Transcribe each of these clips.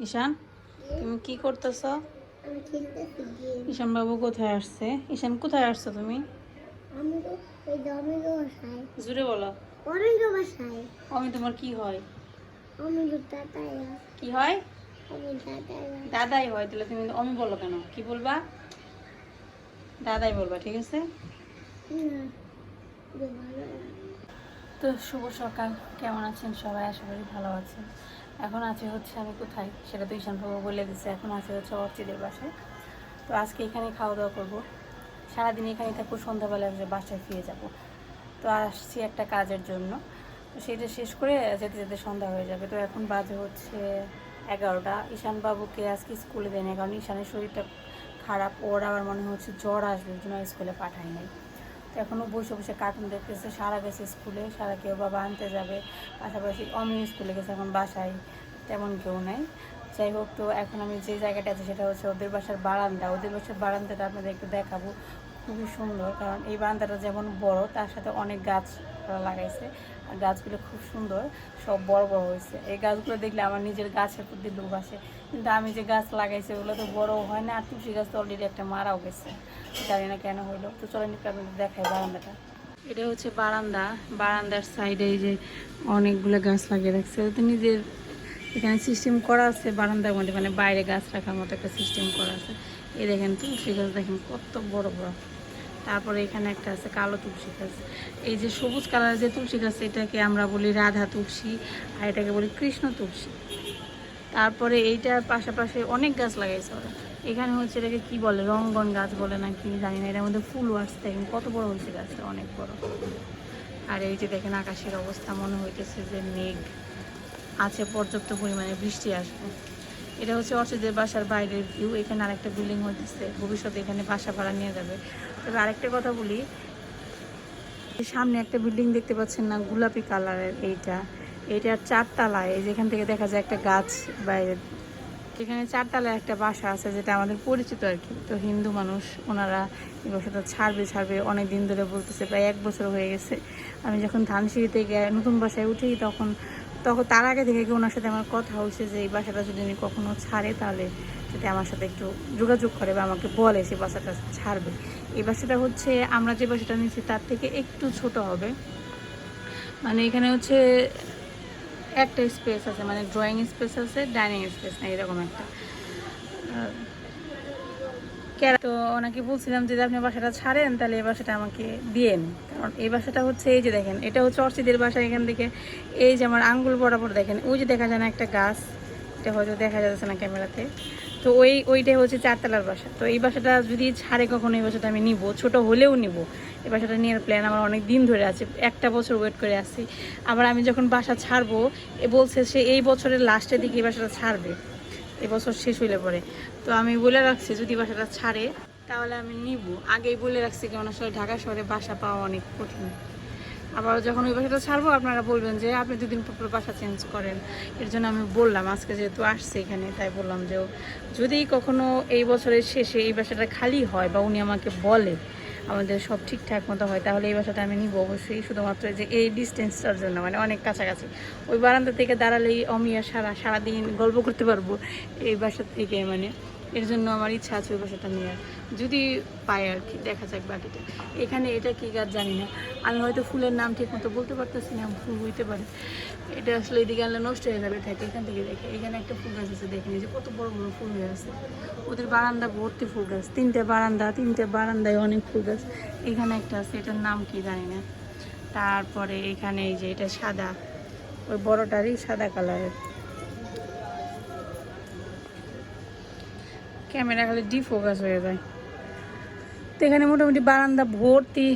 ঈশান তুমি কি করতেছ? ঈশান বাবু কোথায় আসছে? ঈশান কোথায় আসছো তুমি? জুড়ে বলো। আমি তোমার কি হয়? কি হয়? দাদাই হয়। তাহলে তুমি আমি বলো কেন? কি বলবা? দাদাই বলবা ঠিক আছে? তো শুভ সকাল। কেমন আছেন সবাই? আশা করি ভালো আছেন। এখন আছে হচ্ছে আমি কোথায়? সেটা তো ঈশান বলে দিচ্ছে এখন আছে হচ্ছে অর্চিদের বাসায়। তো আজকে এখানে খাওয়া দাওয়া করব। সারাদিন এখানে থাকব, সন্ধ্যাবেলা বাসায় ফিরে যাব। তো আসছি একটা কাজের জন্য। তো সেটা শেষ করে যেতে যেতে সন্ধ্যা হয়ে যাবে। তো এখন বাজে হচ্ছে এগারোটা। ঈশান বাবুকে আজকে স্কুলে দেয় দেয়নি। কারণ ঈশানের শরীরটা খারাপ। ওর আবার মনে হচ্ছে জ্বর আসবে। জন্য স্কুলে পাঠাই নাই। এখনও বসে বসে কার্টুন দেখতেছে, সারা গেছে স্কুলে সারা কেউ বাবা আনতে যাবে, পাশাপাশি অমিও স্কুলে গেছে এখন বাসায়, তেমন কেউ নাই। যাই হোক, তো এখন আমি যে জায়গাটা আছে সেটা হচ্ছে ওদের বাসার বারান্দা। ওদের বাসার বারান্দাটা আপনাদের একটু দেখাবো, খুবই সুন্দর, কারণ এই বারান্দাটা যেমন বড়, তার সাথে অনেক গাছ লাগাইছে। গাছগুলো খুব সুন্দর, সব বড় বড় হয়েছে। এই গাছগুলো দেখলে আমার নিজের গাছের প্রতি লোভ আসে। কিন্তু আমি যে গাছ লাগাইছি, ওগুলো তো বড় হয় না, আর তুলসী গাছ তো অলরেডি একটা মারাও গেছে। জানি না কেন হইল। তো চলেন একটু দেখাই বারান্দাটা। এটা হচ্ছে বারান্দা। বারান্দার সাইডে এই যে অনেকগুলো গাছ লাগিয়ে রাখছে। তো নিজের এখানে সিস্টেম করা আছে, বারান্দার মধ্যে। মানে বাইরে গাছ রাখার মতো একটা সিস্টেম করা আছে। এই দেখেন তুলসী গাছ দেখেন কত বড় বড়। তারপরে এখানে একটা আছে কালো তুলসী গাছ। এই যে সবুজ কালারের যে তুলসী গাছ, এটাকে আমরা বলি রাধা তুলসী আর এটাকে বলি কৃষ্ণ তুলসী। তারপরে এইটার পাশাপাশি অনেক গাছ লাগাইছে ওরা। এখানে হচ্ছে এটাকে কি বলে, রঙ্গন গাছ বলে না কি জানি না, এটার মধ্যে ফুলও আসছে দেখেন, কত বড় হয়েছে গাছটা, অনেক বড়। আর এই যে দেখেন আকাশের অবস্থা, মনে হইতেছে যে মেঘ। আছে পর্যাপ্ত পরিমাণে বৃষ্টি আসবে। এটা হচ্ছে অর্চিদের বাসার বাইরের ভিউ এখানে আরেকটা বিল্ডিং হইতেছে। ভবিষ্যতে এখানে বাসা ভাড়া নিয়ে যাবে। তবে আরেকটা কথা বলি। সামনে একটা বিল্ডিং দেখতে পাচ্ছেন না, গোলাপি কালারের এইটা। এইটার চারতলায় এই যেখান থেকে দেখা যায় একটা গাছ বাইরে। এখানে চারতলায় একটা বাসা আছে, যেটা আমাদের পরিচিত আর কি। তো হিন্দু মানুষ, ওনারা এই বাসাটা ছাড়বে ছাড়বে অনেক দিন ধরে বলতেছে, প্রায় এক বছর হয়ে গেছে। আমি যখন ধানসিঁড়িতে নতুন বাসায় উঠি, তখন তখন তার আগে থেকে ওনার সাথে আমার কথা হয়েছে যে এই বাসাটা যদি উনি কখনো ছাড়ে তাহলে যাতে আমার সাথে একটু যোগাযোগ করে বা আমাকে বলে সে বাসাটা ছাড়বে। এই বাসাটা হচ্ছে, আমরা যে বাসাটা নিয়েছি তার থেকে একটু ছোট হবে। মানে এখানে হচ্ছে একটা স্পেস আছে মানে ড্রয়িং স্পেস আছে ডাইনিং স্পেস না, এরকম একটা। তো ওনাকে বলছিলাম যদি আপনি বাসাটা ছাড়েন, তাহলে এই বাসাটা আমাকে দিয়েন। কারণ এই বাসাটা হচ্ছে এই যে দেখেন, এটা হচ্ছে অর্চিদের বাসা এখান থেকে। এই যে আমার আঙ্গুল বরাবর দেখেন, ওই যে দেখা যায় না একটা গাছ, এটা হয়তো দেখা যাচ্ছে না ক্যামেরাতে। তো ওই ওইটাই হচ্ছে চারতলার বাসা। তো এই বাসাটা যদি ছাড়ে কখনো, এই বাসাটা আমি নিব, ছোট হলেও নিব। এই বাসাটা নেওয়ার প্ল্যান আমার অনেক দিন ধরে আছে, একটা বছর ওয়েট করে আসছি আবার আমি যখন বাসা ছাড়বো, এ বলছে সে এই বছরের লাস্টের দিকে এই বাসাটা ছাড়বে। এবছর শেষ হইলে পরে। তো আমি বলে রাখছি, যদি বাসাটা ছাড়ে, তাহলে আমি নিব। আগেই বলে রাখছি কেমন আসলে ঢাকা শহরে বাসা পাওয়া অনেক কঠিন। আবার যখন ওই বাসাটা ছাড়বো, আপনারা বলবেন যে, আপনি দুদিন পর বাসা চেঞ্জ করেন। এর জন্য আমি বললাম, আজকে যেহেতু আসছে এখানে, তাই বললাম যে, যদি কখনো এই বছরের শেষে এই বাসাটা খালি হয় বা উনি আমাকে বলে আমাদের সব ঠিকঠাক মতো হয়, তাহলে এই বাসাটা আমি নিব অবশ্যই। শুধুমাত্র যে এই ডিস্টেন্সটার জন্য মানে অনেক কাছাকাছি। ওই বারান্দা থেকে দাঁড়ালেই অমিয়া সারা সারাদিন গল্প করতে পারব এই বাসা থেকে মানে। এর জন্য আমার ইচ্ছা আছে ওই বাসাটা নেওয়ার যদি পাই আর কি, দেখা যাক বাকিটা। এখানে এটা কী গাছ জানি না। আমি হয়তো ফুলের নাম ঠিক মতো বলতে পারতেছি না, ফুল হইতে পারে। এটা আসলে এদিকে আনলে নষ্ট হয়ে যাবে, থাকে এখান থেকে দেখে। এখানে একটা ফুল গাছ আছে দেখে যে কত বড় বড় ফুল হয়ে আছে। ওদের বারান্দা ভর্তি ফুল গাছ। তিনটে বারান্দা, তিনটে বারান্দায় অনেক ফুল গাছ। এখানে একটা আছে, এটার নাম কি জানি না। তারপরে এখানে এই যে এটা সাদা। ওই বড়টারই সাদা কালারের। ক্যামেরা খালি ডিফোকাস হয়ে যায়। তো এখানে মোটামুটি বারান্দা ভর্তি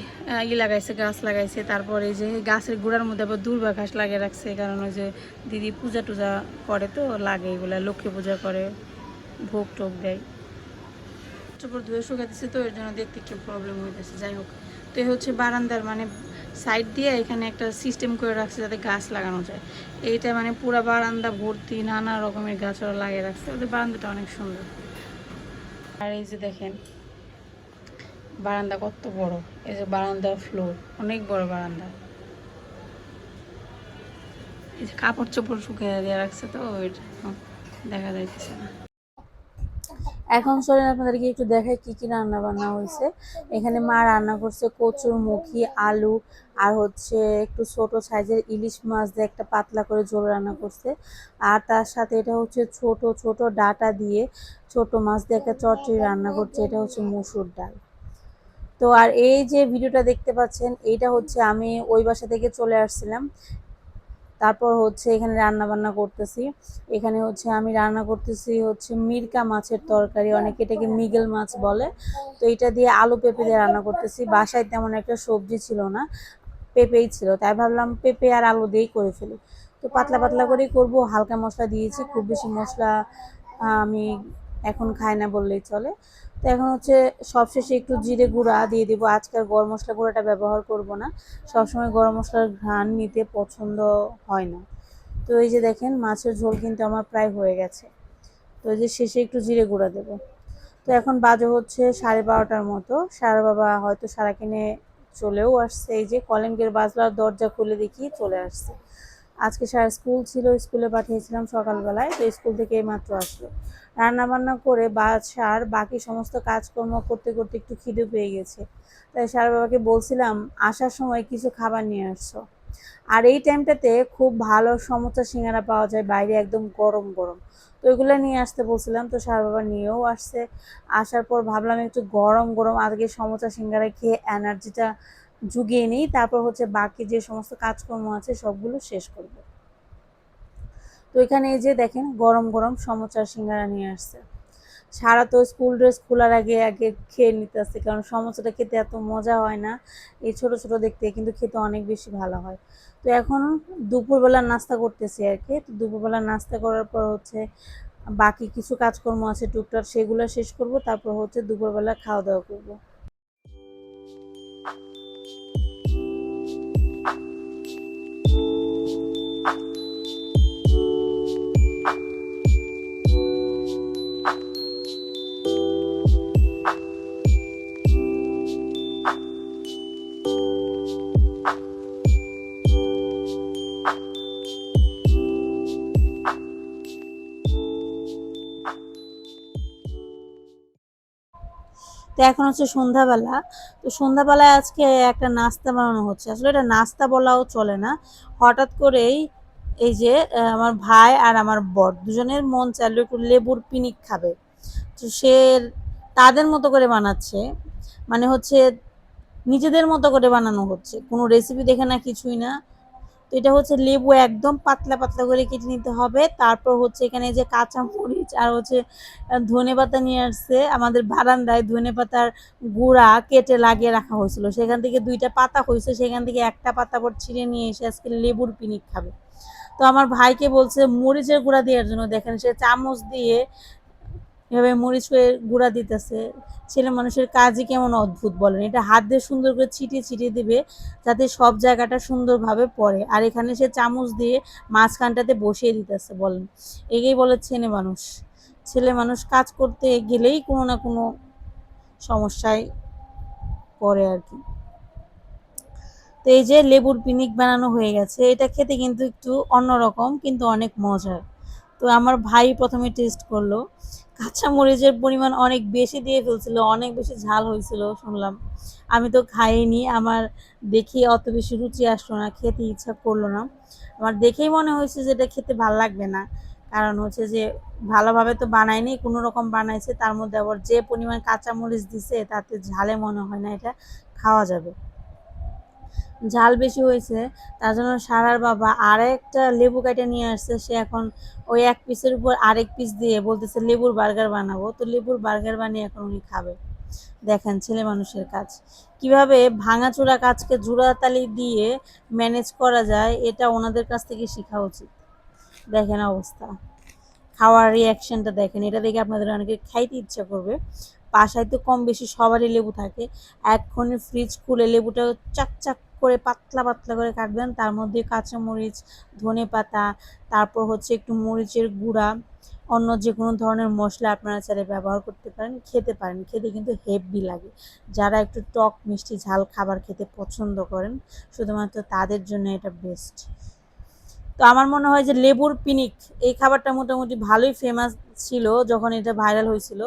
ই লাগাইছে, গাছ লাগাইছে। তারপরে যে গাছের গোড়ার মধ্যে আবার দুর্বা ঘাস লাগিয়ে রাখছে কারণ ওই যে দিদি পূজা টুজা করে তো, লাগে এগুলা, লক্ষ্মী পূজা করে, ভোগ টোক দেয়। চোপড় ধুয়ে শুকাতেছে তো, এর জন্য দেখতে একটু প্রবলেম হইতেছে, যাই হোক। তো এই হচ্ছে বারান্দার মানে সাইড দিয়ে এখানে একটা সিস্টেম করে রাখছে যাতে গাছ লাগানো যায়। এইটা মানে পুরা বারান্দা ভর্তি, নানা রকমের গাছ ওরা লাগিয়ে রাখছে, ওদের বারান্দাটা অনেক সুন্দর। আর এই যে দেখেন, বারান্দা কত বড়। এই যে বারান্দার ফ্লোর অনেক বড় বারান্দা। এই যে কাপড় চোপড় শুকিয়ে দেওয়া রাখছে তো, ওইটা দেখা যাইতেছে না। এখন চলেন আপনাদেরকে একটু দেখাই কি কি রান্না বান্না হয়েছে। এখানে মা রান্না করছে কচুর মুখি, আলু আর হচ্ছে একটু ছোট সাইজের ইলিশ মাছ দিয়ে একটা পাতলা করে ঝোল রান্না করছে। আর তার সাথে এটা হচ্ছে ছোট ছোট ডাটা দিয়ে ছোট মাছ দিয়ে একটা চটচড়ি রান্না করছে। এটা হচ্ছে মুসুর ডাল। তো আর এই যে ভিডিওটা দেখতে পাচ্ছেন, এইটা হচ্ছে আমি ওই বাসা থেকে চলে আসছিলাম। তারপর হচ্ছে এখানে রান্না বান্না করতেছি। এখানে হচ্ছে আমি রান্না করতেছি হচ্ছে মিরকা মাছের তরকারি, অনেকে এটাকে মিগেল মাছ বলে। তো এটা দিয়ে আলু পেঁপে দিয়ে রান্না করতেছি। বাসায় তেমন একটা সবজি ছিল না, পেঁপেই ছিল। তাই ভাবলাম পেঁপে আর আলু দিয়েই করে ফেলি। তো পাতলা পাতলা করেই করব। হালকা মশলা দিয়েছি, খুব বেশি মশলা আমি এখন খায় না বললেই চলে। তো এখন হচ্ছে সবশেষে একটু জিরে গুঁড়া দিয়ে দিব। আজকাল গরম মশলা গুঁড়াটা ব্যবহার করব না। সবসময় গরম মশলার ঘ্রাণ নিতে পছন্দ হয় না। তো এই যে দেখেন, মাছের ঝোল কিন্তু আমার প্রায় হয়ে গেছে। তো এই যে শেষে একটু জিরে গুঁড়া দেবো। তো এখন বাজে হচ্ছে সাড়ে বারোটার মতো। সারা বাবা হয়তো সারা কিনে চলেও আসছে। এই যে কলিঙ্গের বাজলার দরজা খুলে দেখি চলে আসছে। আজকে সারা স্কুল ছিল, স্কুলে পাঠিয়েছিলাম সকালবেলায়। তো স্কুল থেকে মাত্র আসলো। রান্না বান্না করে বাসার বাকি সমস্ত কাজকর্ম করতে করতে একটু খিদে পেয়ে গেছে। তাই সারা বাবাকে বলছিলাম, আসার সময় কিছু খাবার নিয়ে আসছো। আর এই টাইমটাতে খুব ভালো সমোসা সিঙ্গারা পাওয়া যায়, বাইরে একদম গরম গরম। তো ওইগুলো নিয়ে আসতে বলছিলাম, তো সার বাবা নিয়েও আসছে। আসার পর ভাবলাম একটু গরম গরম, আজকে সমোসা সিঙ্গারা খেয়ে এনার্জিটা জুগিয়ে নিই, তারপর হচ্ছে বাকি যে সমস্ত কাজকর্ম আছে সবগুলো শেষ করব। তো এখানে এই যে দেখেন, গরম গরম সমোসা সিঙ্গারা নিয়ে আসছে। সারা তো স্কুল ড্রেস খোলার আগে আগে খেয়ে নিতে আসছে কারণ সমোসাটা খেতে এত মজা হয় না। এই ছোট ছোট দেখতে, কিন্তু খেতে অনেক বেশি ভালো হয়। তো এখন দুপুরবেলা নাস্তা করতেছি আর কি। তো দুপুরবেলা নাস্তা করার পর হচ্ছে বাকি কিছু কাজকর্ম আছে টুকটাক, সেগুলো শেষ করব, তারপর হচ্ছে দুপুরবেলা খাওয়া দাওয়া করব। তো এখন হচ্ছে সন্ধ্যাবেলা। তো সন্ধ্যাবেলায় আজকে একটা নাস্তা বানানো হচ্ছে। আসলে এটা নাস্তা বলাও চলে না। হঠাৎ করেই এই যে আমার ভাই আর আমার বর দুজনের মন চাইলো একটু লেবুর পিনিক খাবে। তো সে তাদের মতো করে বানাচ্ছে। মানে হচ্ছে নিজেদের মতো করে বানানো হচ্ছে। কোনো রেসিপি দেখে না কিছুই না। তো এটা হচ্ছে লেবু একদম পাতলা পাতলা করে কেটে নিতে হবে। তারপর হচ্ছে এখানে যে কাঁচা মরিচ আর হচ্ছে ধনে পাতা নিয়ে আসছে, আমাদের বারান্দায় ধনে পাতার গুঁড়া কেটে লাগিয়ে রাখা হয়েছিল। সেখান থেকে দুইটা পাতা হয়েছে, সেখান থেকে একটা পাতা পর ছিঁড়ে নিয়ে এসে আজকে লেবুর পিনিক খাবে। তো আমার ভাইকে বলছে, মরিচের গুঁড়া দেওয়ার জন্য দেখেন, সে চামচ দিয়ে এভাবে মরিচের গুঁড়া দিতেছে। ছেলে মানুষের কাজই কেমন অদ্ভুত বলেন। এটা হাত দিয়ে সুন্দর করে ছিটিয়ে ছিটিয়ে দিবে যাতে সব জায়গাটা সুন্দরভাবে পড়ে। আর এখানে সে চামচ দিয়ে মাঝখানটাতে বসিয়ে দিতেছে বলেন। এগেই বলে ছেলে মানুষ। ছেলে মানুষ কাজ করতে গেলেই কোনো না কোনো সমস্যায় পড়ে আর কি। তো এই যে লেবুর পিনিক বানানো হয়ে গেছে, এটা খেতে কিন্তু একটু অন্যরকম, কিন্তু অনেক মজার। তো আমার ভাই প্রথমে টেস্ট করল। কাঁচা মরিচের পরিমাণ অনেক বেশি দিয়ে ফেলছিল, অনেক বেশি ঝাল হয়েছিল শুনলাম। আমি তো খাইনি, আমার দেখে অত বেশি রুচি আসলো না, খেতে ইচ্ছা করল না। আমার দেখেই মনে হয়েছে যে এটা খেতে ভালো লাগবে না। কারণ হচ্ছে যে ভালোভাবে তো বানায়নি, কোনো রকম বানাইছে, তার মধ্যে আবার যে পরিমাণ কাঁচা মরিচ দিছে, তাতে ঝালে মনে হয় না এটা খাওয়া যাবে। ঝাল বেশি হয়েছে, তার জন্য সারার বাবা আরেকটা লেবু কেটে নিয়ে আসছে, সে এখন ওই এক পিসের উপর আরেক পিস দিয়ে বলতেছে, লেবুর বার্গার বানাবো। তো লেবুর বার্গার বানিয়ে এখন উনি খাবে। দেখেন ছেলে মানুষের কাজ। কীভাবে ভাঙাচোরা কাজকে জোড়াতালি দিয়ে ম্যানেজ করা যায়, এটা ওনাদের কাছ থেকে শেখা উচিত। দেখেন অবস্থা। খাওয়ার রিয়াকশনটা দেখেন, এটা দেখে আপনাদের অনেকে খাইতে ইচ্ছা করবে। বাসায় তো কম বেশি সবারই লেবু থাকে। এক্ষুনি ফ্রিজ খুলে লেবুটা চাক চাক করে পাতলা পাতলা করে কাটবেন। তার মধ্যে কাঁচামরিচ ধনে পাতা, তারপর হচ্ছে একটু মরিচের গুঁড়া, অন্য যে কোনো ধরনের মশলা আপনারা চাইলে ব্যবহার করতে পারেন, খেতে পারেন। খেতে কিন্তু হেভি লাগে। যারা একটু টক, মিষ্টি, ঝাল খাবার খেতে পছন্দ করেন, শুধুমাত্র তাদের জন্য এটা বেস্ট। তো আমার মনে হয় যে লেবুর পিনিক, এই খাবারটা মোটামুটি ভালোই ফেমাস ছিল যখন এটা ভাইরাল হয়েছিল।